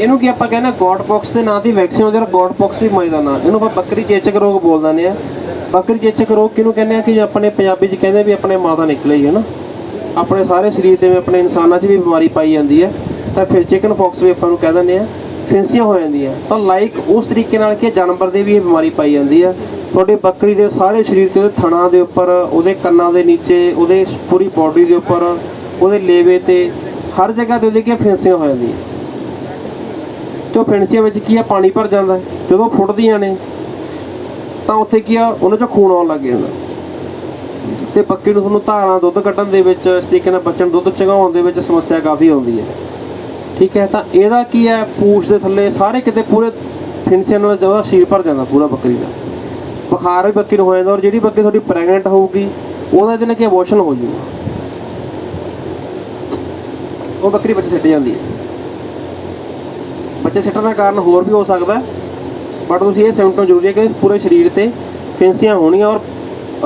ਇਹਨੂੰ ਕੀ ਆਪਾਂ ਕਹਿੰਦੇ ਗੋਟ ਬਾਕਸ ਦੇ ਨਾਂ ਦੀ ਵੈਕਸੀਨ ਹੁੰਦੀ ਹੈ ਗੋਟ ਬਾਕਸ ਵੀ ਮਜ਼ਦਾ ਨਾਂ, ਇਹਨੂੰ ਆਪਾਂ ਬੱਕਰੀ ਚੇਚਕ ਰੋਗ ਬੋਲ ਦਿੰਦੇ ਆ। ਬੱਕਰੀ ਚੇਚਕ ਰੋਗ ਕਿਹਨੂੰ ਕਹਿੰਦੇ ਆ ਕਿ ਜੋ ਆਪਣੇ ਪੰਜਾਬੀ 'ਚ ਕਹਿੰਦੇ ਵੀ ਆਪਣੇ ਮਾਤਾ ਨਿਕਲੇ ਹੀ ਹੈ ਨਾ ਆਪਣੇ ਸਾਰੇ ਸਰੀਰ ਤੇ ਵੀ ਆਪਣੇ ਇਨਸਾਨਾਂ 'ਚ ਵੀ ਬਿਮਾਰੀ ਪਾਈ ਜਾਂਦੀ ਹੈ ਤਾਂ ਫਿਰ ਚਿਕਨ ਪੌਕਸ ਵੀ ਆਪਾਂ ਨੂੰ ਕਹਿ ਦਿੰਦੇ ਆ, ਫਿੰਸੀਆਂ ਹੋ ਜਾਂਦੀਆਂ। ਤਾਂ ਲਾਈਕ ਉਸ ਤਰੀਕੇ ਨਾਲ ਕਿ ਜਾਨਵਰ ਦੇ ਵੀ ਇਹ ਬਿਮਾਰੀ ਪਾਈ ਜਾਂਦੀ ਹੈ ਤੁਹਾਡੇ ਬੱਕਰੀ ਦੇ ਸਾਰੇ ਸਰੀਰ ਤੇ ਉਹਦੇ ਥਣਾਂ ਦੇ ਉੱਪਰ, ਉਹਦੇ ਕੰਨਾਂ ਦੇ ਨੀਚੇ, ਉਹਦੇ ਪੂਰੀ ਬਾਡੀ ਦੇ ਉੱਪਰ, ਉਹਦੇ ਲੇਵੇ ਤੇ ਹਰ ਜਗ੍ਹਾ ਤੇ ਉਹਦੇ ਕੀ ਫਿੰਸੀਆਂ ਹੋ ਜਾਂਦੀਆਂ। ਤੇ ਉਹ ਫਿੰਸੀਆਂ ਵਿੱਚ ਕੀ ਆ, ਪਾਣੀ ਭਰ ਜਾਂਦਾ ਜਦੋਂ ਫੁੱਟਦੀਆਂ ਨੇ, ਤਾਂ ਉੱਥੇ ਕੀ ਆ, ਉਹਨਾਂ 'ਚੋਂ ਖੂਨ ਆਉਣ ਲੱਗ ਜਾਂਦਾ। ਤੇ ਬੱਕਰੀ ਨੂੰ ਤੁਹਾਨੂੰ ਧਾਰਾਂ, ਦੁੱਧ ਕੱਢਣ ਦੇ ਵਿੱਚ, ਇਸ ਤਰੀਕੇ ਨਾਲ ਬੱਚਣ ਦੁੱਧ ਚਗਾਉਣ ਦੇ ਵਿੱਚ ਸਮੱਸਿਆ ਕਾਫੀ ਆਉਂਦੀ ਹੈ। ਠੀਕ ਹੈ, ਤਾਂ ਇਹਦਾ ਕੀ ਹੈ, ਪੂਛ ਦੇ ਥੱਲੇ ਸਾਰੇ ਕਿਤੇ ਪੂਰੇ ਫਿਨਸੀਆਂ ਨਾਲ ਜਦੋਂ ਸ਼ੀਰ ਭਰ ਜਾਂਦਾ, ਪੂਰਾ ਬੱਕਰੀ ਦਾ। ਬੁਖਾਰ ਵੀ ਬੱਕਰੀ ਨੂੰ ਹੋ ਜਾਂਦਾ, ਔਰ ਜਿਹੜੀ ਬੱਕਰੀ ਤੁਹਾਡੀ ਪ੍ਰੈਗਨੈਂਟ ਹੋਊਗੀ, ਉਹਦਾ ਇਹਦੇ ਨਾਲ ਕੀ ਅਬੋਰਸ਼ਨ ਹੋ ਜੂਗਾ। ਉਹ ਬੱਕਰੀ ਬੱਚੇ ਸਿੱਟ ਜਾਂਦੀ ਹੈ। ਬੱਚੇ ਸਿੱਟਣ ਦਾ ਕਾਰਨ ਹੋਰ ਵੀ ਹੋ ਸਕਦਾ ਬਟ ਤੁਸੀਂ ਇਹ ਸਿਮਟਮ ਜ਼ਰੂਰੀ ਹੈ ਕਿ ਪੂਰੇ ਸਰੀਰ ਤੇ ਫਿੰਸੀਆਂ ਹੋਣੀਆਂ ਔਰ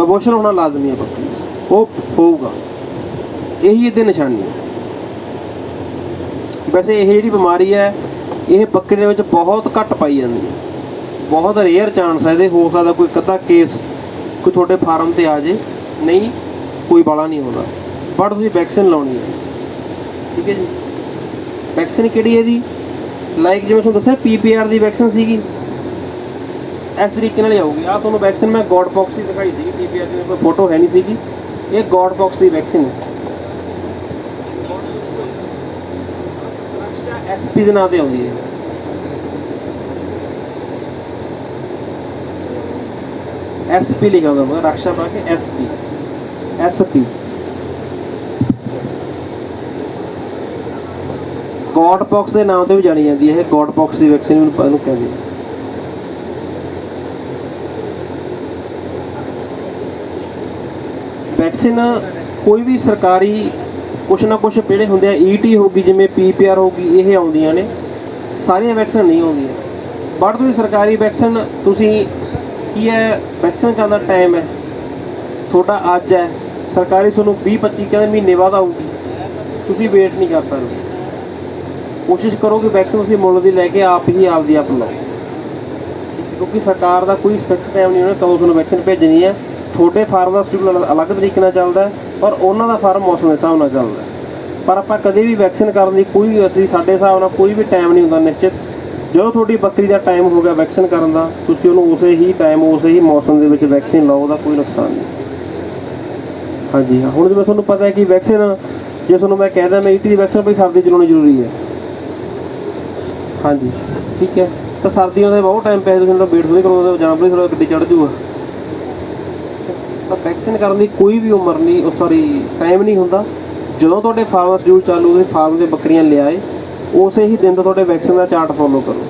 ਅਬੋਰਸ਼ਨ ਹੋਣਾ ਲਾਜ਼ਮੀ ਹੈ ਬੱਕਰੀ ਉਹ ਹੋਊਗਾ। ਇਹੀ ਇਹਦੇ ਨਿਸ਼ਾਨੀ ਹੈ। ਵੈਸੇ ਇਹ ਜਿਹੜੀ ਬਿਮਾਰੀ ਹੈ, ਇਹ ਬੱਕਰੀ ਦੇ ਵਿੱਚ ਬਹੁਤ ਘੱਟ ਪਾਈ ਜਾਂਦੀ ਹੈ। ਬਹੁਤ ਰੇਅਰ ਚਾਂਸ ਹੈ, ਇਹਦੇ ਹੋ ਸਕਦਾ ਕੋਈ ਅੱਧਾ ਕੇਸ ਕੋਈ ਤੁਹਾਡੇ ਫਾਰਮ ਤੇ ਆ ਜੇ। ਨਹੀਂ, ਕੋਈ ਬਾਲਾ ਨਹੀਂ ਹੋਣਾ ਬਟ ਤੁਸੀਂ ਵੈਕਸੀਨ ਲਾਉਣੀ ਹੈ। ਠੀਕ ਹੈ ਜੀ? ਵੈਕਸੀਨ ਕਿਹੜੀ ਹੈ ਇਹਦੀ? ਲਾਈਕ ਜਿਵੇਂ ਤੁਹਾਨੂੰ ਦੱਸਿਆ ਪੀਪੀਆਰ ਦੀ ਵੈਕਸੀਨ ਸੀਗੀ। ਇਸ ਤਰੀਕੇ ਨਾਲ ਹੀ ਆਊਗੀ। ਆ ਤੁਹਾਨੂੰ ਵੈਕਸੀਨ ਮੈਂ ਗੋਡ ਬਾਕਸ ਦੀ ਦਿਖਾਈ ਸੀ ਪੀਪੀਆਰ ਦੀ ਕੋਈ ਫੋਟੋ ਹੈ ਨਹੀਂ ਸੀਗੀ। ਇਹ ਗੋਡ ਬਾਕਸ ਦੀ ਵੈਕਸੀਨ ਹੈ। ਐਸਪੀ ਦੇ ਨਾਂ ਤੇ ਆਉਂਦੀ ਹੈ। ਐਸਪੀ ਲਿਖਿਆ ਹੁੰਦਾ ਰਕਸ਼ਾ ਪਾ ਕੇ ਐਸਪੀ ਐਸਪੀ ਗੋਡ ਬਾਕਸ ਦੇ ਨਾਮ ਤੇ ਵੀ ਜਾਣੀ ਜਾਂਦੀ ਹੈ, ਇਹ ਗੋਡ ਬਾਕਸ ਦੀ ਵੈਕਸੀਨ ਨੂੰ ਇਹਨੂੰ ਕਹਿੰਦੇ ਆ ਵੈਕਸੀਨ ਕੋਈ ਵੀ ਸਰਕਾਰੀ ਕੁਛ ਨਾ ਕੁਛ ਜਿਹੜੇ ਹੁੰਦੇ ਆ ਈਟੀ ਗਈ ਜਿਵੇਂ ਪੀਪੀਆਰ ਗਈ ਇਹ ਆਉਂਦੀਆਂ ਨੇ। ਸਾਰੀਆਂ ਵੈਕਸੀਨ ਨਹੀਂ ਆਉਂਦੀਆਂ। ਬਟ ਤੁਸੀਂ ਸਰਕਾਰੀ ਵੈਕਸੀਨ ਤੁਸੀਂ ਕੀ ਹੈ ਵੈਕਸੀਨ ਕਰਨ ਦਾ ਟਾਈਮ ਹੈ। ਤੁਹਾਡਾ ਅੱਜ ਹੈ। ਸਰਕਾਰੀ ਤੁਹਾਨੂੰ 20 25 ਕਹਿੰਦੇ ਮਹੀਨੇ ਬਾਅਦ ਆਊਗੀ। ਤੁਸੀਂ ਵੇਟ ਨਹੀਂ ਕਰ ਸਕਦੇ। ਕੋਸ਼ਿਸ਼ ਕਰੋ ਕਿ ਵੈਕਸੀਨ ਤੁਸੀਂ ਮੁੱਲ ਦੀ ਲੈ ਕੇ ਆਪ ਹੀ ਆਪਦੀ ਆਪ ਲਓ। ਕਿਉਂਕਿ ਸਰਕਾਰ ਦਾ ਕੋਈ ਫਿਕਸ ਟਾਈਮ ਨਹੀਂ ਉਹਨੇ ਕਦੋਂ ਤੁਹਾਨੂੰ ਵੈਕਸੀਨ ਭੇਜਣੀ ਹੈ। ਤੁਹਾਡੇ ਫਾਰਮ ਦਾ ਸ਼ਡਿਊਲ ਅਲੱਗ ਤਰੀਕੇ ਨਾਲ ਚੱਲਦਾ ਔਰ ਉਹਨਾਂ ਦਾ ਫਾਰਮ ਮੌਸਮ ਦੇ ਹਿਸਾਬ ਨਾਲ ਚੱਲਦਾ ਪਰ ਆਪਾਂ ਕਦੇ ਵੀ ਵੈਕਸੀਨ ਕਰਨ ਦੀ ਕੋਈ ਅਸੀਂ ਸਾਡੇ ਹਿਸਾਬ ਨਾਲ ਕੋਈ ਵੀ ਟਾਈਮ ਨਹੀਂ ਹੁੰਦਾ ਨਿਸ਼ਚਿਤ। ਜਦੋਂ ਤੁਹਾਡੀ ਬੱਕਰੀ ਦਾ ਟਾਈਮ ਹੋ ਗਿਆ ਵੈਕਸੀਨ ਕਰਨ ਦਾ, ਤੁਸੀਂ ਉਹਨੂੰ ਉਸੇ ਹੀ ਟਾਈਮ ਉਸੇ ਹੀ ਮੌਸਮ ਦੇ ਵਿੱਚ ਵੈਕਸੀਨ ਲਾਓ, ਉਹਦਾ ਕੋਈ ਨੁਕਸਾਨ ਨਹੀਂ। ਹਾਂਜੀ ਹੁਣ ਜਿਵੇਂ ਤੁਹਾਨੂੰ ਪਤਾ ਹੈ ਕਿ ਵੈਕਸੀਨ ਜੇ ਤੁਹਾਨੂੰ ਮੈਂ ਕਹਿ ਦਾਂ ਮੈਂ ਈਟੀ ਦੀ ਵੈਕਸੀਨ ਵੀ ਸਰਦੀ ਚ ਲਾਉਣੀ ਜ਼ਰੂਰੀ ਹੈ। ਹਾਂਜੀ। ਠੀਕ ਹੈ। ਤਾਂ ਸਰਦੀਆਂ ਦੇ ਬਹੁਤ ਟਾਈਮ ਪਿਆ ਤੁਸੀਂ ਵੇਟ ਥੋੜੀ ਕਰੋਗੇ ਜਨਵਰੀ ਥੋੜਾ ਗੱਡੀ ਚੜ ਜੂਗਾ। ਤਾਂ ਵੈਕਸੀਨ ਕਰਨ ਦੀ ਕੋਈ ਵੀ ਉਮਰ ਨਹੀਂ, ਉਹ ਸੌਰੀ ਟਾਈਮ ਨਹੀਂ ਹੁੰਦਾ। ਜਦੋਂ ਤੁਹਾਡੇ ਫਾਰਮ ਸ਼ਡਿਊਲ ਚਾਲੂ, ਤੁਸੀਂ ਫਾਰਮ ਦੇ ਬੱਕਰੀਆਂ ਲਿਆਏ ਉਸੇ ਹੀ ਦਿਨ ਤੋਂ ਤੁਹਾਡੇ ਵੈਕਸੀਨ ਦਾ ਚਾਰਟ ਫੋਲੋ ਕਰੋ।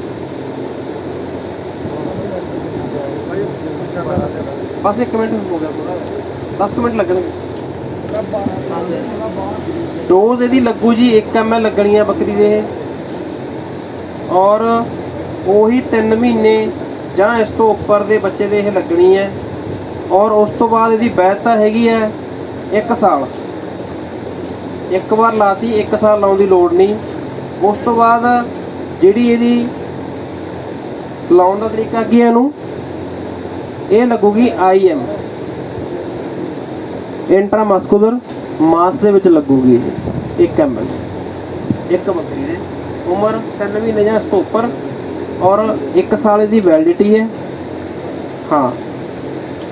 ਬਸ 1 ਮਿੰਟ ਹੋ ਗਿਆ ਪੂਰਾ 10 ਮਿੰਟ ਲੱਗਣਗੇ। ਡੋਜ਼ ਇਹਦੀ ਲੱਗੂ ਜੀ 1 ਐਮਐਲ ਲੱਗਣੀ ਹੈ ਬੱਕਰੀ ਦੇ। ਔਰ ਉਹੀ 3 ਮਹੀਨੇ ਜਾਂ ਇਸ ਤੋਂ ਉੱਪਰ ਦੇ ਬੱਚੇ ਦੇ ਇਹ ਲੱਗਣੀ ਹੈ। ਔਰ ਉਸ ਤੋਂ ਬਾਅਦ ਇਹਦੀ ਵੈਧਤਾ ਹੈਗੀ ਹੈ 1 ਸਾਲ। ਇੱਕ ਵਾਰ ਲਾਤੀ 1 ਸਾਲ ਲਾਉਣ ਦੀ ਲੋੜ ਨਹੀਂ। ਉਸ ਤੋਂ ਬਾਅਦ ਜਿਹੜੀ ਇਹਦੀ ਲਾਉਣ ਦਾ ਤਰੀਕਾ ਕੀ ਹੈ ਇਹਨੂੰ? ਇਹ ਲੱਗੂਗੀ ਆਈਐਮ ਇੰਟਰਾਮਸਕੂਲਰ ਮਾਸ ਦੇ ਵਿੱਚ ਲੱਗੂਗੀ ਇਹ। 1 ml ਇੱਕ ਬੱਕਰੀ ਦੇ ਉਮਰ 3 ਮਹੀਨੇ ਜਾਂ ਇਸ ਤੋਂ ਉੱਪਰ ਔਰ 1 ਸਾਲ ਦੀ ਵੈਲਿਡਿਟੀ ਹੈ। ਹਾਂ।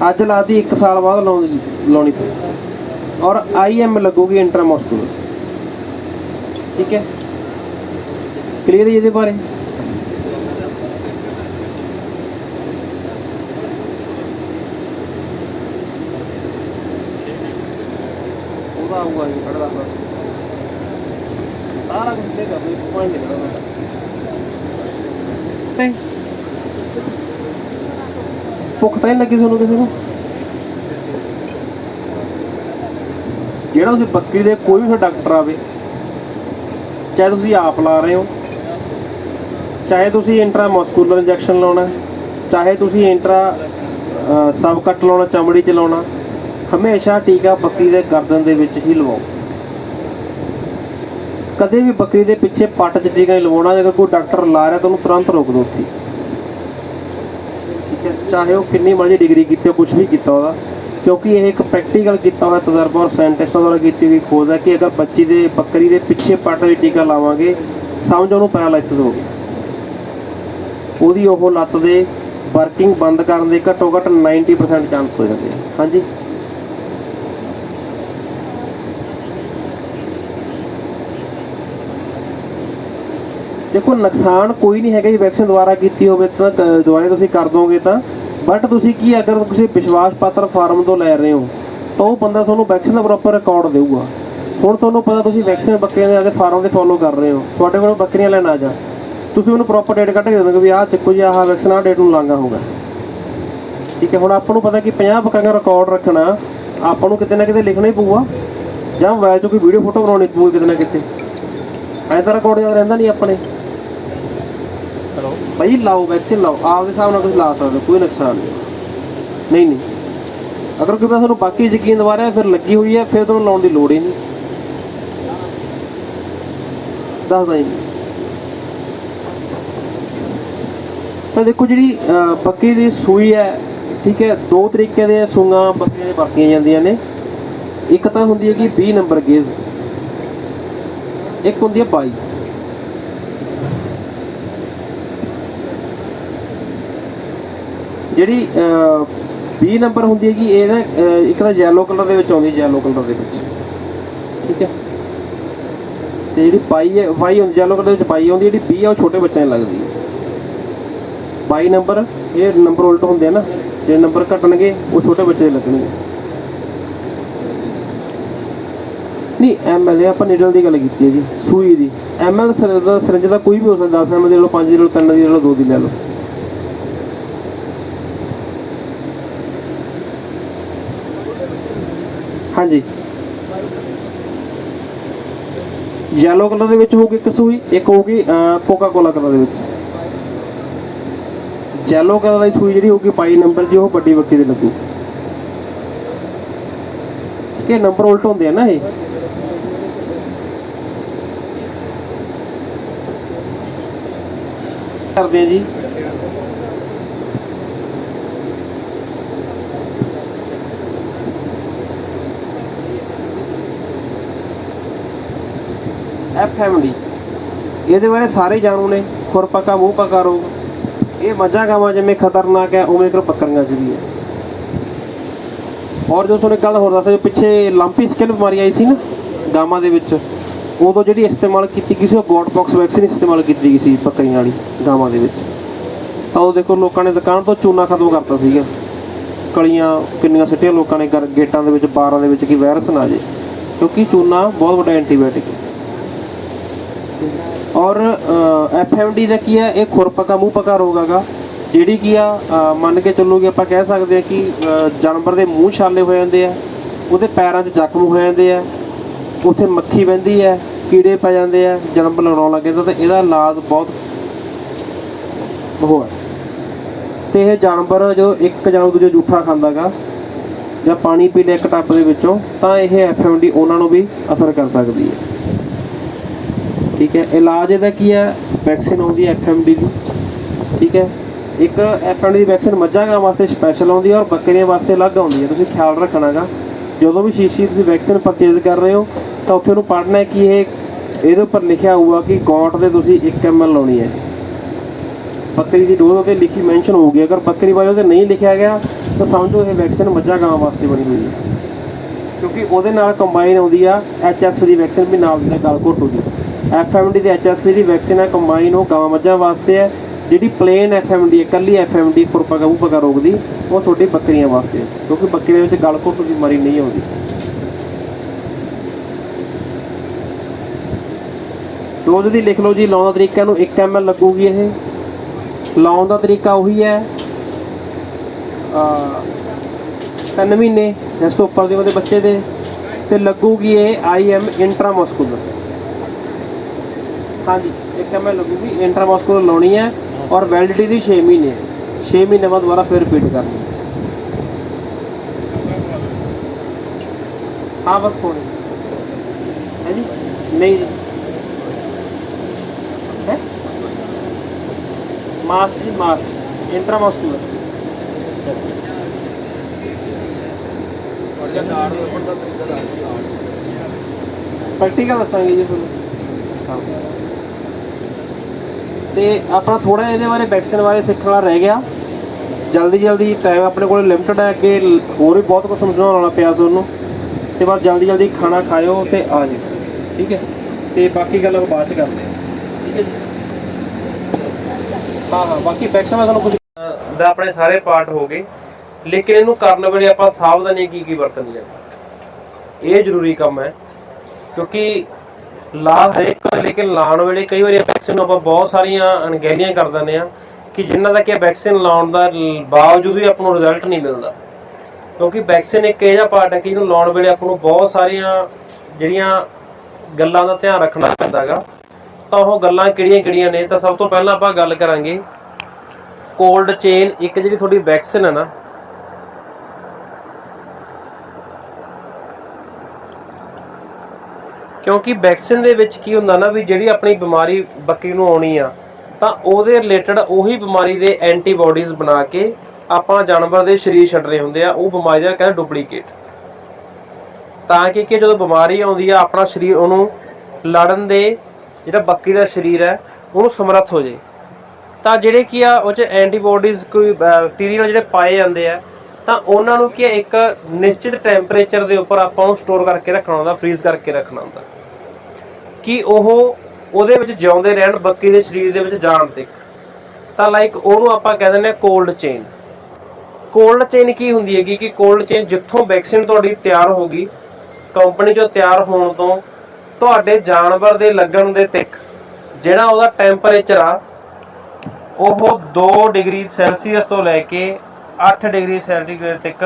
ਅੱਜ ਲਾਤੀ 1 ਸਾਲ ਬਾਅਦ ਲਾਉਣੀ ਲਾਉਣੀ ਪਈ ਔਰ ਆਈਐਮ ਲੱਗੂਗੀ ਇੰਟਰਾਮਸਕੂਲਰ ਠੀਕ ਹੈ? ਕਲੀਅਰ ਹੈ ਇਹਦੇ ਬਾਰੇ? ਉਹਦਾ ਆਊਗਾ ਜੀ ਕੱਢਦਾ ਹੁੰਦਾ ਸਾਰਾ ਕੁਝ ਦੇ ਕਰ ਲਈ ਪੁਆਇੰਟ ਨਿਕਲਦਾ ਨਹੀਂ ਭੁੱਖ ਤਾਂ ਨਹੀਂ ਲੱਗੀ ਤੁਹਾਨੂੰ ਕਿਸੇ ਨੂੰ? ਜਿਹੜਾ ਤੁਸੀਂ ਬੱਕਰੀ ਦੇ ਕੋਈ ਵੀ ਡਾਕਟਰ ਆਵੇ, ਚਾਹੇ ਤੁਸੀਂ ਆਪ ਲਾ ਰਹੇ ਹੋ, ਚਾਹੇ ਤੁਸੀਂ ਇੰਟਰਾਮਸਕੂਲਰ ਇੰਜੈਕਸ਼ਨ ਲਾਉਣਾ, ਚਾਹੇ ਤੁਸੀਂ ਇੰਟਰਾ ਸਬ ਕੱਟ ਲਾਉਣਾ, ਚਮੜੀ 'ਚ ਲਾਉਣਾ, ਹਮੇਸ਼ਾ ਟੀਕਾ ਬੱਕਰੀ ਦੇ ਗਰਦਨ ਦੇ ਵਿੱਚ ਹੀ ਲਵਾਓ। ਕਦੇ ਵੀ ਬੱਕਰੀ ਦੇ ਪਿੱਛੇ ਪੱਟ 'ਚ ਟੀਕਾ ਨਹੀਂ ਲਵਾਉਣਾ ਜੇਕਰ ਕੋਈ ਡਾਕਟਰ ਲਾ ਰਿਹਾ ਤਾਂ ਉਹਨੂੰ ਤੁਰੰਤ ਰੋਕ ਦਿਓ ਉੱਥੇ। ਠੀਕ ਹੈ? ਚਾਹੇ ਉਹ ਕਿੰਨੀ ਮਰਜ਼ੀ ਡਿਗਰੀ ਕੀਤੀ ਹੋ ਕੁਝ ਵੀ ਕੀਤਾ ਉਹਦਾ ਕਿਉਂਕਿ ਇਹ ਇੱਕ ਪ੍ਰੈਕਟੀਕਲ ਕੀਤਾ ਹੋਇਆ ਤਜਰਬਾ ਔਰ ਸਾਇੰਟਿਸਟਾਂ ਦੁਆਰਾ ਕੀਤੀ ਹੋਈ ਖੋਜ ਹੈ ਕਿ ਅਗਰ ਬੱਚੀ ਦੇ, ਬੱਕਰੀ ਦੇ ਪਿੱਛੇ ਪੱਟ 'ਚ ਟੀਕਾ ਲਾਵਾਂਗੇ, ਸਮਝ ਉਹਨੂੰ ਪੈਰਾਲਾਈਸਿਸ ਹੋ ਗਿਆ ਉਹਦੀ ਉਹ ਲੱਤ ਦੇ ਵਰਕਿੰਗ ਬੰਦ ਕਰਨ ਦੇ ਘੱਟੋ ਘੱਟ 90% ਚਾਂਸ ਹੋ ਜਾਂਦੇ ਹਾਂਜੀ? ਦੇਖੋ, ਨੁਕਸਾਨ ਕੋਈ ਨਹੀਂ ਹੈਗਾ ਜੀ ਵੈਕਸੀਨ ਦੁਆਰਾ ਕੀਤੀ ਹੋਵੇ ਤਾਂ, ਕ- ਦੁਬਾਰਾ ਤੁਸੀਂ ਕਰ ਦੋਗੇ ਤਾਂ। ਬਟ ਤੁਸੀਂ ਕੀ, ਅਗਰ ਤੁਸੀਂ ਵਿਸ਼ਵਾਸ ਪਾਤਰ ਫਾਰਮ ਤੋਂ ਲੈ ਰਹੇ ਹੋ, ਤਾਂ ਉਹ ਬੰਦਾ ਤੁਹਾਨੂੰ ਵੈਕਸੀਨ ਦਾ ਪ੍ਰੋਪਰ ਰਿਕਾਰਡ ਦੇਊਗਾ। ਹੁਣ ਤੁਹਾਨੂੰ ਪਤਾ ਤੁਸੀਂ ਵੈਕਸੀਨ ਬੱਕਰੀਆਂ ਦੇ ਆਦੇ ਫਾਰਮ ਦੇ ਫੋਲੋ ਕਰ ਰਹੇ ਹੋ। ਤੁਹਾਡੇ ਕੋਲ ਬੱਕਰੀਆਂ ਲੈਣ ਆ ਜਾ। ਤੁਸੀਂ ਉਹਨੂੰ ਪ੍ਰੋਪਰ ਡੇਟ ਕੱਢ ਕੇ ਦੇ ਵੀ ਆਹ ਚੱਕੋ ਜੀ, ਆਹ ਵੈਕਸੀਨ ਆਹ ਡੇਟ ਨੂੰ ਲਾਂਗਾ ਹੋਊਗਾ ਠੀਕ ਹੈ, ਹੁਣ ਆਪਾਂ ਨੂੰ ਪਤਾ ਕਿ 50 ਬੱਕਰੀਆਂ ਰਿਕਾਰਡ ਰੱਖਣਾ, ਆਪਾਂ ਨੂੰ ਕਿਤੇ ਨਾ ਕਿਤੇ ਲਿਖਣਾ ਹੀ ਪਊਗਾ। ਜਾਂ ਮੋਬਾਈਲ 'ਚੋਂ ਕੋਈ ਵੀਡੀਓ ਫੋਟੋ ਬਣਾਉਣੀ ਪਊਗੀ ਕਿਤੇ ਨਾ ਕਿਤੇ। ਐਂ ਤਾਂ ਰਿਕਾਰਡ ਯਾਦ ਰਹਿੰਦਾ ਨਹੀਂ ਆਪਣੇ। ਭਾਈ ਲਾਓ ਵੈਕਸੀਨ ਲਾਓ ਆਪਦੇ ਹਿਸਾਬ ਨਾਲ ਤੁਸੀਂ ਲਾ ਸਕਦੇ ਹੋ, ਕੋਈ ਨੁਕਸਾਨ ਨਹੀਂ। ਨਹੀਂ ਨਹੀਂ। ਅਗਰ ਕੋਈ ਬੰਦਾ ਤੁਹਾਨੂੰ ਬਾਕੀ ਯਕੀਨ ਦਵਾ ਰਿਹਾ ਫਿਰ ਲੱਗੀ ਹੋਈ ਹੈ ਫਿਰ ਤੁਹਾਨੂੰ ਲਾਉਣ ਦੀ ਲੋੜ ਹੀ ਨਹੀਂ। ਦੱਸਦਾ ਜੀ। ਤਾਂ ਦੇਖੋ ਜਿਹੜੀ ਬੱਕੀ ਦੀ ਸੂਈ ਹੈ ਠੀਕ ਹੈ ਦੋ ਤਰੀਕੇ ਦੇ ਸੂਆਂ ਬੱਕਰੀਆਂ ਦੇ ਵਰਤੀਆਂ ਜਾਂਦੀਆਂ ਨੇ। ਇੱਕ ਤਾਂ ਹੁੰਦੀ ਹੈ ਕਿ 20 ਨੰਬਰ ਗੇਜ ਇੱਕ ਹੁੰਦੀ ਹੈ 22 ਜਿਹੜੀ 20 ਨੰਬਰ ਹੁੰਦੀ ਹੈਗੀ ਕਿ ਇਹਦਾ ਇੱਕ ਤਾਂ ਯੈਲੋ ਕਲਰ ਦੇ ਵਿੱਚ ਆਉਂਦੀ ਹੈ ਕਲਰ ਦੇ ਵਿੱਚ। ਠੀਕ ਹੈ? ਤੇ ਜਿਹੜੀ ਪਾਈ ਹੈ ਵਾਈ ਹੁੰਦੀ ਯੈਲੋ ਕਲਰ ਦੇ ਵਿੱਚ ਪਾਈ ਆਉਂਦੀ ਜਿਹੜੀ 20 ਆ, ਉਹ ਛੋਟੇ ਬੱਚਿਆਂ ਨੂੰ ਲੱਗਦੀ ਹੈ। 22 ਨੰਬਰ ਇਹ ਨੰਬਰ ਉਲਟ ਹੁੰਦੇ ਆ ਨਾ ਜਿਹੜੇ ਨੰਬਰ ਘਟਣਗੇ, ਉਹ ਛੋਟੇ ਬੱਚੇ ਦੇ ਲੱਗਣਗੇ। ਨਹੀਂ ਐਮਐਲ ਆਪਾਂ ਨੀਡਲ ਦੀ ਗੱਲ ਕੀਤੀ ਹੈ ਜੀ, ਸੂਈ ਦੀ। ਐਮਐਲ ਦਾ ਸਿਰੰਜ ਦਾ ਕੋਈ ਵੀ ਹੋ ਸਕਦਾ 10 ਐਮਐਲ ਦੀ ਲੈ ਲਓ 5 ਦੀ ਲੈ ਲਓ 3 ਦੀ ਲੈ ਲਓ 2 ਦੀ ਲੈ ਲਓ। ਹਾਂਜੀ। ਯੈਲੋ ਕਲਰ ਦੇ ਵਿੱਚ ਹੋਊਗੀ ਇੱਕ ਸੂਈ, ਇੱਕ ਹੋਊਗੀ ਕੋਕਾ ਕੋਲਾ ਕਲਰ ਦੇ ਵਿੱਚ। ਯੈਲੋ ਕਲਰ ਵਾਲੀ ਸੂਈ ਜਿਹੜੀ ਹੋਊਗੀ 22 ਨੰਬਰ ਜੀ, ਉਹ ਵੱਡੀ ਬੱਕੀ ਦੇ ਲੱਗੂ। ਕਿ ਨੰਬਰ ਉਲਟ ਹੁੰਦੇ ਆ ਨਾ ਇਹ। ਕਰਦੇ ਆ ਜੀ। ਐਫਐਮਡੀ ਇਹਦੇ ਬਾਰੇ ਸਾਰੇ ਜਾਣੂ ਨੇ ਖੁਰਪਕਾ ਮੂੰਹ ਪੱਕਾ ਰੋਗ। ਇਹ ਮੱਝਾਂ ਗਾਵਾਂ ਜਿਵੇਂ ਖਤਰਨਾਕ ਹੈ, ਉਵੇਂ ਕਰ ਬੱਕਰੀਆਂ 'ਚ ਵੀ ਹੈ। ਔਰ ਜੋ ਤੁਹਾਨੂੰ ਗੱਲ ਹੋਰ ਦੱਸਦਾ ਪਿੱਛੇ ਲੰਪੀ ਸਕਿਨ ਬਿਮਾਰੀ ਆਈ ਸੀ ਨਾ, ਗਾਵਾਂ ਦੇ ਵਿੱਚ, ਉਦੋਂ ਜਿਹੜੀ ਇਸਤੇਮਾਲ ਕੀਤੀ ਗਈ ਸੀ, ਉਹ ਗੋਟ ਬਾਕਸ ਵੈਕਸੀਨ ਇਸਤੇਮਾਲ ਕੀਤੀ ਗਈ ਸੀ ਬੱਕਰੀਆਂ ਵਾਲੀ, ਗਾਵਾਂ ਦੇ ਵਿੱਚ। ਤਾਂ ਉਹ ਦੇਖੋ ਲੋਕਾਂ ਨੇ ਦੁਕਾਨ ਤੋਂ ਚੂਨਾ ਖਤਮ ਕਰਤਾ ਸੀਗਾ। ਕਲੀਆਂ, ਕਿੰਨੀਆਂ ਸਿੱਟੀਆਂ ਲੋਕਾਂ ਨੇ ਘਰ ਗੇਟਾਂ ਦੇ ਵਿੱਚ, ਬਾਰਾਂ ਦੇ ਵਿੱਚ ਕਿ ਵਾਇਰਸ ਨਾ ਆ ਜੇ ਕਿਉਂਕਿ ਚੂਨਾ ਬਹੁਤ ਵੱਡਾ ਐਂਟੀਬਾਇਓਟਿਕ ਹੈ। ਔਰ ਐਫਐਮਡੀ ਦਾ ਕੀ ਹੈ? ਇਹ ਖੁਰਪਕਾ ਮੂੰਹ ਪਕਾ ਰੋਗ ਹੈਗਾ। ਜਿਹੜੀ ਕੀ ਆ ਮੰਨ ਕੇ ਚੱਲੋਗੇ ਆਪਾਂ ਕਹਿ ਸਕਦੇ ਹਾਂ ਕਿ ਜਾਨਵਰ ਦੇ ਮੂੰਹ ਛਾਲੇ ਹੋ ਜਾਂਦੇ ਆ, ਉਹਦੇ ਪੈਰਾਂ 'ਚ ਜ਼ਖਮ ਹੋ ਜਾਂਦੇ ਆ, ਉੱਥੇ ਮੱਖੀ ਬਹਿੰਦੀ ਹੈ, ਕੀੜੇ ਪੈ ਜਾਂਦੇ ਆ ਜਾਨਵਰ ਲੜਾਉਣ ਲੱਗ ਜਾਂਦਾ ਤਾਂ ਇਹਦਾ ਇਲਾਜ ਬਹੁਤ ਉਹ ਹੈ। ਤੇ ਇਹ ਜਾਨਵਰ ਜਦੋਂ ਇੱਕ ਜਾਂ ਦੂਜੇ ਜੂਠਾ ਖਾਂਦਾਗਾ ਜਾਂ ਪਾਣੀ ਪੀ ਲਿਆ ਇੱਕ ਟੱਪ ਦੇ ਵਿੱਚੋਂ, ਤਾਂ ਇਹ ਐਫਐਮਡੀ ਉਹਨਾਂ ਨੂੰ ਵੀ ਅਸਰ ਕਰ ਸਕਦੀ ਹੈ। ਠੀਕ ਹੈ। ਇਲਾਜ ਇਹਦਾ ਕੀ ਹੈ? ਵੈਕਸੀਨ ਆਉਂਦੀ ਹੈ ਐਫਐਮਡੀ ਦੀ। ਠੀਕ ਹੈ। ਇੱਕ ਐਫਐਮਡੀ ਦੀ ਵੈਕਸੀਨ ਮੱਝਾਂ ਗਾਂ ਵਾਸਤੇ ਸਪੈਸ਼ਲ ਆਉਂਦੀ ਹੈ ਔਰ ਬੱਕਰੀਆਂ ਵਾਸਤੇ ਅਲੱਗ ਆਉਂਦੀ ਹੈ। ਤੁਸੀਂ ਖਿਆਲ ਰੱਖਣਾਗਾ। ਜਦੋਂ ਵੀ ਸ਼ੀਸ਼ੀ ਤੁਸੀਂ ਵੈਕਸੀਨ ਪਰਚੇਜ਼ ਕਰ ਰਹੇ ਹੋ, ਤਾਂ ਉੱਥੇ ਉਹਨੂੰ ਪੜ੍ਹਨਾ ਹੈ ਕਿ ਇਹ ਇਹਦੇ ਉੱਪਰ ਲਿਖਿਆ ਹੋਊਗਾ ਕਿ ਗੌਟ ਦੇ ਤੁਸੀਂ 1 ml ਲਾਉਣੀ ਹੈ। ਬੱਕਰੀ ਦੀ ਡੋਜ਼ ਉਹਦੇ ਲਿਖੀ ਮੈਂਸ਼ਨ ਹੋਊਗੀ। ਅਗਰ ਬੱਕਰੀ ਬਾਰੇ ਉਹਤੇ ਨਹੀਂ ਲਿਖਿਆ ਗਿਆ, ਤਾਂ ਸਮਝੋ ਇਹ ਵੈਕਸੀਨ ਮੱਝਾਂ ਗਾਂ ਵਾਸਤੇ ਬਣੀ ਹੋਈ ਹੈ। ਕਿਉਂਕਿ ਉਹਦੇ ਨਾਲ ਕੰਬਾਈਨ ਆਉਂਦੀ ਆ ਐਚਐਸ ਦੀ ਵੈਕਸੀਨ ਵੀ ਨਾਲ ਦੇ ਗਲ ਘੋਟੂ ਐਫਐਮਡੀ ਤੇ ਐਚਐਸ ਦੀ ਵੈਕਸੀਨ ਹੈ ਕੰਬਾਈਨ ਉਹ ਗਾਂ ਮੱਝਾਂ ਵਾਸਤੇ ਹੈ ਜਿਹੜੀ ਪਲੇਨ ਐਫਐਮਡੀ ਹੈ ਇਕੱਲੀ ਐਫਐਮਡੀ ਖੁਰਪਕਾ ਮੂੰਹਪਕਾ ਰੋਗ ਦੀ ਉਹ ਤੁਹਾਡੀ ਬੱਕਰੀਆਂ ਵਾਸਤੇ ਹੈ ਕਿਉਂਕਿ ਬੱਕਰੀਆਂ ਵਿੱਚ ਗਲ ਘੋਟੂ ਦੀ ਬਿਮਾਰੀ ਨਹੀਂ ਆਉਂਦੀ। ਡੋਜ਼ ਦੀ ਲਿਖ ਲਓ ਜੀ, ਲਾਉਣ ਦਾ ਤਰੀਕਾ ਨੂੰ 1 ml ਲੱਗੂਗੀ ਇਹ। ਲਾਉਣ ਦਾ ਤਰੀਕਾ ਉਹੀ ਹੈ, ਆ, ਤਿੰਨ ਮਹੀਨੇ ਇਸ ਤੋਂ ਉੱਪਰ ਦੇ ਉਹਦੇ ਬੱਚੇ ਦੇ, ਤੇ ਲੱਗੂਗੀ ਇਹ ਆਈ ਐਮ ਇੰਟਰਾਮਸਕੂਲਰ ਹਾਂਜੀ ਇੱਕ ਐਮਐਲ ਲੱਗੂਗੀ ਇੰਟਰਾਮਸਕੂਲਰ ਲਾਉਣੀ ਹੈ ਔਰ ਵੈਲਿਡਿਟੀ ਦੀ 6 ਮਹੀਨੇ 6 ਮਹੀਨੇ ਬਾਅਦ ਦੁਬਾਰਾ ਫਿਰ ਰਿਪੀਟ ਕਰਨੀ ਹਾਂ। ਬਸ ਕੋਣ ਹੈ। ਜੀ? ਨਹੀਂ ਜੀ। ਹੈ? ਮਾਸ ਜੀ, ਮਾਸ ਇੰਟਰਾਮਸਕੂਲਰ ਪ੍ਰੈਕਟੀਕਲ ਦੱਸਾਂਗੇ ਜੀ ਤੁਹਾਨੂੰ। ਤੇ ਆਪਣਾ ਥੋੜਾ ਇਹਦੇ ਬਾਰੇ ਵੈਕਸੀਨ ਬਾਰੇ ਸਿੱਖਣ ਵਾਲਾ ਰਹਿ ਗਿਆ। ਜਲਦੀ ਜਲਦੀ ਟਾਈਮ ਆਪਣੇ ਕੋਲ ਲਿਮਟਡ ਹੈ, ਅੱਗੇ ਹੋਰ ਵੀ ਬਹੁਤ ਕੁਝ ਸਮਝਾਉਣ ਵਾਲਾ ਪਿਆ ਸੀ ਉਹਨੂੰ। ਤੇ ਬਸ ਜਲਦੀ ਜਲਦੀ ਖਾਣਾ ਖਾਇਓ ਤੇ ਆ ਜਾਓ। ਠੀਕ ਹੈ? ਤੇ ਬਾਕੀ ਗੱਲ ਆਪਾਂ ਬਾਅਦ ਚ ਕਰਦੇ ਹਾਂ। ਠੀਕ ਹੈ ਜੀ? ਹਾਂ ਹਾਂ, ਬਾਕੀ ਵੈਕਸੀਨ ਮੈਂ ਤੁਹਾਨੂੰ ਕੁਝ ਦਾ ਆਪਣੇ ਸਾਰੇ ਪਾਰਟ ਹੋ ਗਏ। ਲੇਕਿਨ ਇਹਨੂੰ ਕਰਨ ਵੇਲੇ ਆਪਾਂ ਸਾਵਧਾਨੀ ਕੀ ਕੀ ਵਰਤਣੀ ਹੈ? ਇਹ ਜ਼ਰੂਰੀ ਕੰਮ ਹੈ, ਕਿਉਂਕਿ ਲਾ ਹਰੇਕ ਲੇਕਿਨ ਲਾਉਣ ਵੇਲੇ ਕਈ ਵਾਰੀ ਵੈਕਸੀਨ ਆਪਾਂ ਬਹੁਤ ਸਾਰੀਆਂ ਅਣਗਹਿਲੀਆਂ ਕਰ ਦਿੰਦੇ ਆ ਕਿ ਜਿਨ੍ਹਾਂ ਦਾ ਕਿ ਵੈਕਸੀਨ ਲਾਉਣ ਦਾ ਬਾਵਜੂਦ ਵੀ ਆਪਾਂ ਨੂੰ ਰਿਜ਼ਲਟ ਨਹੀਂ ਮਿਲਦਾ। ਕਿਉਂਕਿ ਵੈਕਸੀਨ ਇੱਕ ਇਹੋ ਜਿਹਾ ਪਾਰਟ ਹੈ ਕਿ ਇਹਨੂੰ ਲਾਉਣ ਵੇਲੇ ਆਪਾਂ ਨੂੰ ਬਹੁਤ ਸਾਰੀਆਂ ਜਿਹੜੀਆਂ ਗੱਲਾਂ ਦਾ ਧਿਆਨ ਰੱਖਣਾ ਪੈਂਦਾਗਾ ਤਾਂ ਉਹ ਗੱਲਾਂ ਕਿਹੜੀਆਂ-ਕਿਹੜੀਆਂ ਨੇ ਤਾਂ ਸਭ ਤੋਂ ਪਹਿਲਾਂ ਆਪਾਂ ਗੱਲ ਕਰਾਂਗੇ। ਕੋਲਡ ਚੇਨ ਇੱਕ ਜਿਹੜੀ ਤੁਹਾਡੀ ਵੈਕਸੀਨ ਹੈ ਨਾ ਕਿਉਂਕਿ ਵੈਕਸੀਨ ਦੇ ਵਿੱਚ ਕੀ ਹੁੰਦਾ ਨਾ ਵੀ ਜਿਹੜੀ ਆਪਣੀ ਬਿਮਾਰੀ ਬੱਕਰੀ ਨੂੰ ਆਉਣੀ ਆ ਤਾਂ ਉਹਦੇ ਰਿਲੇਟਡ ਉਹੀ ਬਿਮਾਰੀ ਦੇ ਐਂਟੀਬਾਡੀਜ਼ ਬਣਾ ਕੇ ਆਪਾਂ ਜਾਨਵਰ ਦੇ ਸਰੀਰ ਛੱਡਣੇ ਹੁੰਦੇ ਆ ਉਹ ਬਿਮਾਰੀ ਦਾ ਕਹਿੰਦੇ ਡੁਪਲੀਕੇਟ ਤਾਂ ਕਿ ਕਿ ਜਦੋਂ ਬਿਮਾਰੀ ਆਉਂਦੀ ਆ ਆਪਣਾ ਸਰੀਰ ਉਹਨੂੰ ਲੜਨ ਦੇ ਜਿਹੜਾ ਬੱਕਰੀ ਦਾ ਸਰੀਰ ਹੈ ਉਹਨੂੰ ਸਮਰੱਥ ਹੋ ਜੇ ਤਾਂ ਜਿਹੜੇ ਕੀ ਆ ਉਹ ਚ ਐਂਟੀਬਾਡੀਜ਼ ਕੋਈ ਬੈਕਟੀਰੀਆ ਜਿਹੜੇ ਪਾਏ ਜਾਂਦੇ ਆ ਤਾਂ ਉਹਨਾਂ ਨੂੰ ਕੀ ਆ, ਇੱਕ ਨਿਸ਼ਚਿਤ ਟੈਂਪਰੇਚਰ ਦੇ ਉੱਪਰ ਆਪਾਂ ਨੂੰ ਸਟੋਰ ਕਰਕੇ ਰੱਖਣਾ ਹੁੰਦਾ ਫ੍ਰੀਜ਼ ਕਰਕੇ ਰੱਖਣਾ ਹੁੰਦਾ। ਕਿ ਉਹ ਉਹਦੇ ਵਿੱਚ ਜਿਉਂਦੇ ਰਹਿਣ, ਬੱਕਰੀ ਦੇ ਸਰੀਰ ਦੇ ਵਿੱਚ ਜਾਣ ਤੱਕ ਤਾਂ ਲਾਈਕ ਉਹਨੂੰ ਆਪਾਂ ਕਹਿ ਦਿੰਦੇ ਆ ਕੋਲਡ ਚੇਨ ਕੋਲਡ ਚੇਨ ਕੀ ਹੁੰਦੀ ਹੈਗੀ ਕਿ ਕੋਲਡ ਚੇਨ ਜਿੱਥੋਂ ਵੈਕਸੀਨ ਤੁਹਾਡੀ ਤਿਆਰ ਹੋ ਗਈ ਕੰਪਨੀ ਚੋਂ ਤਿਆਰ ਹੋਣ ਤੋਂ ਤੁਹਾਡੇ ਜਾਨਵਰ ਦੇ ਲੱਗਣ ਦੇ ਤੱਕ, ਜਿਹੜਾ ਉਹਦਾ ਟੈਂਪਰੇਚਰ ਆ, ਉਹ 2 ਡਿਗਰੀ ਸੈਲਸੀਅਸ ਤੋਂ ਲੈ ਕੇ 8 ਡਿਗਰੀ ਸੈਂਟੀਗ੍ਰੇਡ ਤੱਕ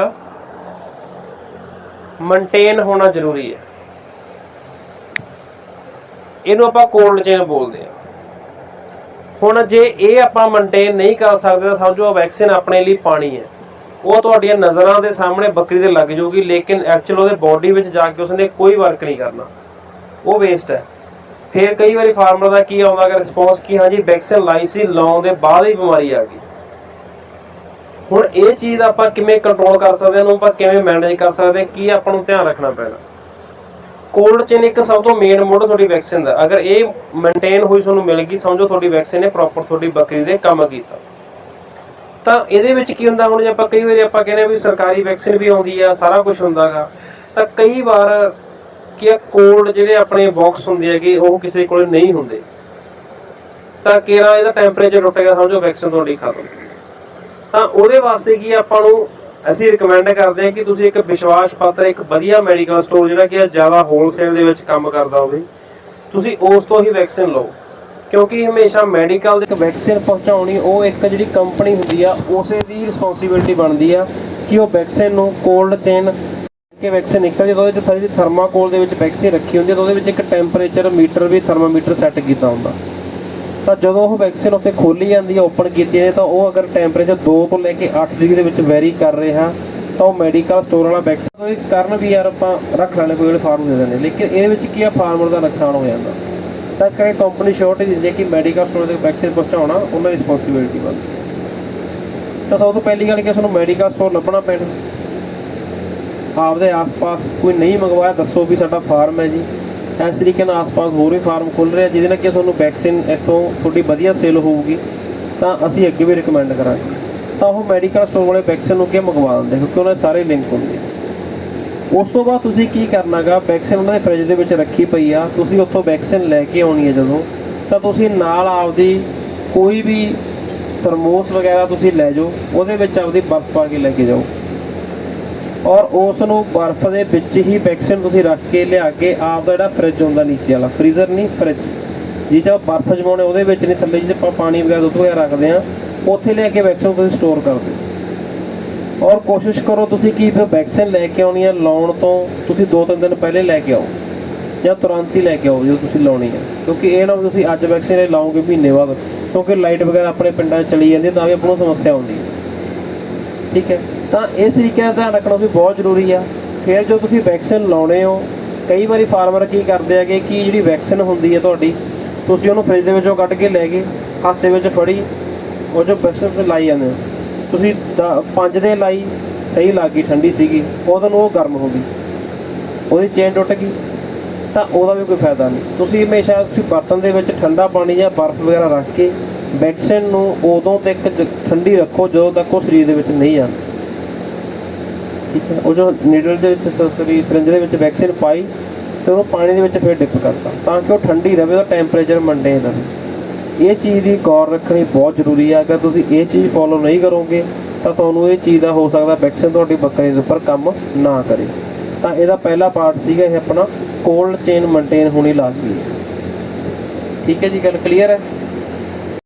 ਮੇਨਟੇਨ ਹੋਣਾ ਜ਼ਰੂਰੀ ਹੈ। ਇਹਨੂੰ ਆਪਾਂ ਕੋਲਡ ਚੇਨ ਬੋਲਦੇ ਆ ਹੁਣ ਜੇ ਇਹ ਆਪਾਂ ਮੇਨਟੇਨ ਨਹੀਂ ਕਰ ਸਕਦੇ, ਤਾਂ ਸਮਝੋ ਵੈਕਸੀਨ ਆਪਣੇ ਲਈ ਪਾਣੀ ਹੈ। ਉਹ ਤੁਹਾਡੀਆਂ ਨਜ਼ਰਾਂ ਦੇ ਸਾਹਮਣੇ ਬੱਕਰੀ ਦੇ ਲੱਗ ਜਾਊਗੀ, ਲੇਕਿਨ ਐਕਚੁਅਲ ਉਹਦੇ ਬਾਡੀ ਵਿੱਚ ਜਾ ਕੇ ਉਸਨੇ ਕੋਈ ਵਰਕ ਨਹੀਂ ਕਰਨਾ। ਉਹ ਵੇਸਟ ਹੈ। ਫਿਰ ਕਈ ਵਾਰੀ ਫਾਰਮਰ ਦਾ ਕੀ ਆਉਂਦਾ ਕਿ ਰਿਸਪੌਂਸ ਕੀ ਹਾਂਜੀ ਵੈਕਸੀਨ ਲਾਈ ਸੀ, ਲਾਉਣ ਦੇ ਬਾਅਦ ਹੀ ਬਿਮਾਰੀ ਆ ਗਈ। ਹੁਣ ਇਹ ਚੀਜ਼ ਆਪਾਂ ਕਿਵੇਂ ਕੰਟਰੋਲ ਕਰ ਸਕਦੇ ਹਾਂ, ਉਹਨੂੰ ਆਪਾਂ ਕਿਵੇਂ ਮੈਨੇਜ ਕਰ ਸਕਦੇ ਹਾਂ, ਕੀ ਆਪਾਂ ਨੂੰ ਧਿਆਨ ਰੱਖਣਾ ਪੈਣਾ। ਕੋਲਡ ਚੇਨ ਇੱਕ ਸਭ ਤੋਂ ਮੇਨ ਮੋਡ ਤੁਹਾਡੀ ਵੈਕਸੀਨ ਦਾ। ਅਗਰ ਇਹ ਮੇਨਟੇਨ ਹੋਈ ਤੁਹਾਨੂੰ ਮਿਲ ਗਈ, ਸਮਝੋ ਤੁਹਾਡੀ ਵੈਕਸੀਨ ਨੇ ਪ੍ਰੋਪਰ ਤੁਹਾਡੀ ਬੱਕਰੀ ਦੇ ਕੰਮ ਕੀਤਾ। ਤਾਂ ਇਹਦੇ ਵਿੱਚ ਕੀ ਹੁੰਦਾ, ਹੁਣ ਜੇ ਆਪਾਂ ਕਈ ਵਾਰੀ ਆਪਾਂ ਕਹਿੰਦੇ ਆ ਵੀ ਸਰਕਾਰੀ ਵੈਕਸੀਨ ਵੀ ਆਉਂਦੀ ਆ, ਸਾਰਾ ਕੁਝ ਹੁੰਦਾਗਾ। ਤਾਂ ਕਈ ਵਾਰ ਕੀ ਆ, ਕੋਲਡ ਜਿਹੜੇ ਆਪਣੇ ਬਾਕਸ ਹੁੰਦੇ ਹੈਗੇ, ਉਹ ਕਿਸੇ ਕੋਲ ਨਹੀਂ ਹੁੰਦੇ। ਤਾਂ ਕਿਹੜਾ ਇਹਦਾ ਟੈਂਪਰੇਚਰ ਟੁੱਟ ਗਿਆ ਸਮਝੋ ਵੈਕਸੀਨ ਤੁਹਾਡੀ ਖਤਮ। ਤਾਂ ਉਹਦੇ ਵਾਸਤੇ ਕੀ ਆਪਾਂ ਨੂੰ ਅਸੀਂ ਰეკਮੈਂਡ ਕਰਦੇ ਹਾਂ ਕਿ ਤੁਸੀਂ ਇੱਕ ਵਿਸ਼ਵਾਸ ਪਾਤਰ, ਇੱਕ ਵਧੀਆ ਮੈਡੀਕਲ ਸਟੋਰ ਜਿਹੜਾ ਕਿ ਜ਼ਿਆਦਾ ਹੋਲਸੇਲ ਦੇ ਵਿੱਚ ਕੰਮ ਕਰਦਾ ਹੋਵੇ, ਤੁਸੀਂ ਉਸ ਤੋਂ ਹੀ ਵੈਕਸੀਨ ਲਓ। ਕਿਉਂਕਿ ਹਮੇਸ਼ਾ ਮੈਡੀਕਲ ਦੇ ਵੈਕਸੀਨ ਪਹੁੰਚਾਉਣੀ, ਉਹ ਇੱਕ ਜਿਹੜੀ ਕੰਪਨੀ ਹੁੰਦੀ ਆ, ਉਸੇ ਦੀ ਰਿਸਪੌਂਸਿਬਿਲਟੀ ਬਣਦੀ ਆ ਕਿ ਉਹ ਵੈਕਸੀਨ ਨੂੰ ਕੋਲਡ ਚੇਨ ਕਿ ਵੈਕਸੀਨ ਨਿਕਲਦੀ ਤਾਂ ਉਹਦੇ 'ਚ ਥਰਮਾਕੋਲ ਦੇ ਵਿੱਚ ਵੈਕਸੀਨ ਰੱਖੀ ਹੁੰਦੀ ਹੈ ਤਾਂ ਉਹਦੇ ਵਿੱਚ ਇੱਕ ਟੈਂਪਰੇਚਰ ਮੀਟਰ ਵੀ ਥਰਮਾਮੀਟਰ ਸੈੱਟ ਕੀਤਾ ਹੁੰਦਾ। ਤਾਂ ਜਦੋਂ ਉਹ ਵੈਕਸੀਨ ਉੱਤੇ ਖੋਲੀ ਜਾਂਦੀ ਹੈ ਓਪਨ ਕੀਤੀ ਜਾਂਦੀ ਤਾਂ ਉਹ ਅਗਰ ਟੈਂਪਰੇਚਰ 2 ਤੋਂ ਲੈ ਕੇ 8 ਡਿਗਰੀ ਦੇ ਵਿੱਚ ਵੈਰੀ ਕਰ ਰਿਹਾ, ਤਾਂ ਉਹ ਮੈਡੀਕਲ ਸਟੋਰ ਵਾਲਾ ਵੈਕਸੀਨ ਕੋਈ ਕਰਨ ਵੀ ਯਾਰ ਆਪਾਂ ਰੱਖ ਲੈਣੇ ਕੋਈ ਜਿਹੜੇ ਫਾਰਮ ਦੇ ਦਿੰਦੇ। ਲੇਕਿਨ ਇਹਦੇ ਵਿੱਚ ਕੀ ਆ ਫਾਰਮਰ ਦਾ ਨੁਕਸਾਨ ਹੋ ਜਾਂਦਾ। ਤਾਂ ਇਸ ਕਰਕੇ ਕੰਪਨੀ ਸ਼ੋਰਟ ਦਿੰਦੀ ਹੈ ਕਿ ਮੈਡੀਕਲ ਸਟੋਰ ਦੇ ਵੈਕਸੀਨ ਪਹੁੰਚਾਉਣਾ, ਉਹਨਾਂ ਦੀ ਰਿਸਪੌਂਸਿਬਿਲਟੀ ਬਣਦੀ ਹੈ ਤਾਂ ਸਭ ਤੋਂ ਪਹਿਲੀ ਗੱਲ ਕਿ ਤੁਹਾਨੂੰ ਮੈਡੀਕਲ ਸਟੋਰ ਲੱਭਣਾ ਪੈਣਾ। ਆਪਦੇ ਆਸ-ਪਾਸ ਕੋਈ ਨਹੀਂ ਮੰਗਵਾਇਆ, ਦੱਸੋ ਵੀ ਸਾਡਾ ਫਾਰਮ ਹੈ ਜੀ। ਇਸ ਤਰੀਕੇ ਨਾਲ ਆਸ-ਪਾਸ ਹੋਰ ਵੀ ਫਾਰਮ ਖੁੱਲ ਰਹੇ ਆ, ਜਿਹਦੇ ਨਾਲ ਕਿ ਤੁਹਾਨੂੰ ਵੈਕਸੀਨ ਇੱਥੋਂ ਤੁਹਾਡੀ ਵਧੀਆ ਸੇਲ ਹੋਊਗੀ। ਤਾਂ ਅਸੀਂ ਅੱਗੇ ਵੀ ਰਿਕਮੈਂਡ ਕਰਾਂਗੇ। ਤਾਂ ਉਹ ਮੈਡੀਕਲ ਸਟੋਰ ਵਾਲੇ ਵੈਕਸੀਨ ਨੂੰ ਕੀ ਮੰਗਵਾ ਦਿੰਦੇ, ਕਿਉਂਕਿ ਉਹਨਾਂ ਦੇ ਸਾਰੇ ਲਿੰਕ ਹੁੰਦੇ। ਉਸ ਤੋਂ ਬਾਅਦ ਤੁਸੀਂ ਕੀ ਕਰਨਾਗਾ ਵੈਕਸੀਨ ਉਹਨਾਂ ਦੇ ਫ੍ਰਿਜ ਦੇ ਵਿੱਚ ਰੱਖੀ ਪਈ ਆ, ਤੁਸੀਂ ਉੱਥੋਂ ਵੈਕਸੀਨ ਲੈ ਕੇ ਆਉਣੀ ਹੈ ਜਦੋਂ, ਤਾਂ ਤੁਸੀਂ ਨਾਲ ਆਪਦੀ ਕੋਈ ਵੀ ਥਰਮੋਸ ਵਗੈਰਾ ਤੁਸੀਂ ਲੈ ਜਾਓ, ਉਹਦੇ ਵਿੱਚ ਆਪਦੀ ਬਰਫ਼ ਪਾ ਕੇ ਲੈ ਕੇ ਜਾਓ। ਔਰ ਉਸ ਨੂੰ ਬਰਫ਼ ਦੇ ਵਿੱਚ ਹੀ ਵੈਕਸੀਨ ਤੁਸੀਂ ਰੱਖ ਕੇ ਲਿਆ ਕੇ ਆਪ ਦਾ ਜਿਹੜਾ ਫ੍ਰਿਜ ਹੁੰਦਾ ਨੀਚੇ ਵਾਲਾ ਫ੍ਰੀਜ਼ਰ ਨਹੀਂ ਫ੍ਰਿਜ ਜਿਹ 'ਚ ਬਰਫ਼ ਜਮਾਉਣੇ ਉਹਦੇ ਵਿੱਚ ਨਹੀਂ, ਥੱਲੇ ਜਿਹਦੇ ਆਪਾਂ ਪਾਣੀ ਵਗੈਰਾ, ਦੁੱਧ ਵਗੈਰਾ ਰੱਖਦੇ ਆ ਉੱਥੇ ਲੈ ਕੇ ਵੈਕਸੀਨ ਤੁਸੀਂ ਸਟੋਰ ਕਰ ਦਿਓ। ਔਰ ਕੋਸ਼ਿਸ਼ ਕਰੋ ਤੁਸੀਂ ਕਿ ਫਿਰ ਵੈਕਸੀਨ ਲੈ ਕੇ ਆਉਣੀ ਆ ਲਾਉਣ ਤੋਂ ਤੁਸੀਂ 2-3 ਦਿਨ ਪਹਿਲੇ ਲੈ ਕੇ ਆਓ, ਜਾਂ ਤੁਰੰਤ ਹੀ ਲੈ ਕੇ ਆਓ ਜਦੋਂ ਤੁਸੀਂ ਲਾਉਣੀ ਹੈ। ਕਿਉਂਕਿ ਇਹ ਨਾ ਵੀ ਤੁਸੀਂ ਅੱਜ ਵੈਕਸੀਨ ਲਾਓਗੇ ਮਹੀਨੇ ਬਾਅਦ, ਕਿਉਂਕਿ ਲਾਈਟ ਵਗੈਰਾ ਆਪਣੇ ਪਿੰਡਾਂ 'ਚ ਚਲੀ ਜਾਂਦੀ ਹੈ, ਤਾਂ ਵੀ ਆਪਾਂ ਨੂੰ ਸਮੱਸਿਆ ਆਉਂਦੀ ਹੈ। ਠੀਕ ਹੈ? ਤਾਂ ਇਸ ਤਰੀਕੇ ਦਾ ਧਿਆਨ ਰੱਖਣਾ ਵੀ ਬਹੁਤ ਜ਼ਰੂਰੀ ਆ। ਫਿਰ ਜੋ ਤੁਸੀਂ ਵੈਕਸੀਨ ਲਾਉਣੇ ਹੋ, ਕਈ ਵਾਰੀ ਫਾਰਮਰ ਕੀ ਕਰਦੇ ਹੈਗੇ ਕਿ ਜਿਹੜੀ ਵੈਕਸੀਨ ਹੁੰਦੀ ਹੈ ਤੁਹਾਡੀ, ਤੁਸੀਂ ਉਹਨੂੰ ਫ੍ਰਿਜ ਦੇ ਵਿੱਚੋਂ ਕੱਢ ਕੇ ਲੈ ਗਏ, ਹੱਥ ਦੇ ਵਿੱਚ ਫੜੀ, ਉਹ ਜੋ ਵੈਕਸੀਨ ਤੇ ਲਾਈ ਜਾਂਦੇ ਹੋ। ਤੁਸੀਂ 5 ਦੇ ਲਾਈ, ਸਹੀ ਲੱਗ ਗਈ, ਠੰਡੀ ਸੀਗੀ ਉਦੋਂ ਉਹ ਗਰਮ ਹੋ ਗਈ। ਉਹਦੀ ਚੇਨ ਟੁੱਟ ਗਈ, ਤਾਂ ਉਹਦਾ ਵੀ ਕੋਈ ਫਾਇਦਾ ਨਹੀਂ। ਤੁਸੀਂ ਹਮੇਸ਼ਾ ਤੁਸੀਂ ਬਰਤਨ ਦੇ ਵਿੱਚ ਠੰਡਾ ਪਾਣੀ ਜਾਂ ਬਰਫ਼ ਵਗੈਰਾ ਰੱਖ ਕੇ ਵੈਕਸੀਨ ਨੂੰ ਉਦੋਂ ਤੱਕ ਠੰਡੀ ਰੱਖੋ ਜਦੋਂ ਤੱਕ ਉਹ ਸਰੀਰ ਦੇ ਵਿੱਚ ਨਹੀਂ ਜਾਂਦੀ ਠੀਕ ਹੈ। ਉਹ ਜੋ ਨੀਡਲ ਦੇ ਵਿੱਚ ਸਰੀ ਸਿਰੰਜ ਦੇ ਵਿੱਚ ਵੈਕਸੀਨ ਪਾਈ ਤੇ ਉਹਨੂੰ ਪਾਣੀ ਦੇ ਵਿੱਚ ਫਿਰ ਡਿਪ ਕਰਤਾ ਤਾਂ ਕਿ ਉਹ ਠੰਡੀ ਰਹੇ, ਉਹਦਾ ਟੈਂਪਰੇਚਰ ਮੇਨਟੇਨ ਰਹੇ ਇਹ ਚੀਜ਼ ਦੀ ਗੌਰ ਰੱਖਣੀ ਬਹੁਤ ਜ਼ਰੂਰੀ ਹੈ। ਅਗਰ ਤੁਸੀਂ ਇਹ ਚੀਜ਼ ਫੋਲੋ ਨਹੀਂ ਕਰੋਗੇ ਤਾਂ ਤੁਹਾਨੂੰ ਇਹ ਚੀਜ਼ ਦਾ ਹੋ ਸਕਦਾ ਵੈਕਸੀਨ ਤੁਹਾਡੀ ਬੱਕਰੀ ਦੇ ਉੱਪਰ ਕੰਮ ਨਾ ਕਰੇ। ਤਾਂ ਇਹਦਾ ਪਹਿਲਾ ਪਾਰਟ ਸੀਗਾ ਇਹ ਆਪਣਾ ਕੋਲਡ ਚੇਨ ਮੇਨਟੇਨ ਹੋਣੀ ਲਾਜ਼ਮੀ ਹੈ। ਠੀਕ ਹੈ ਜੀ, ਗੱਲ ਕਲੀਅਰ ਹੈ?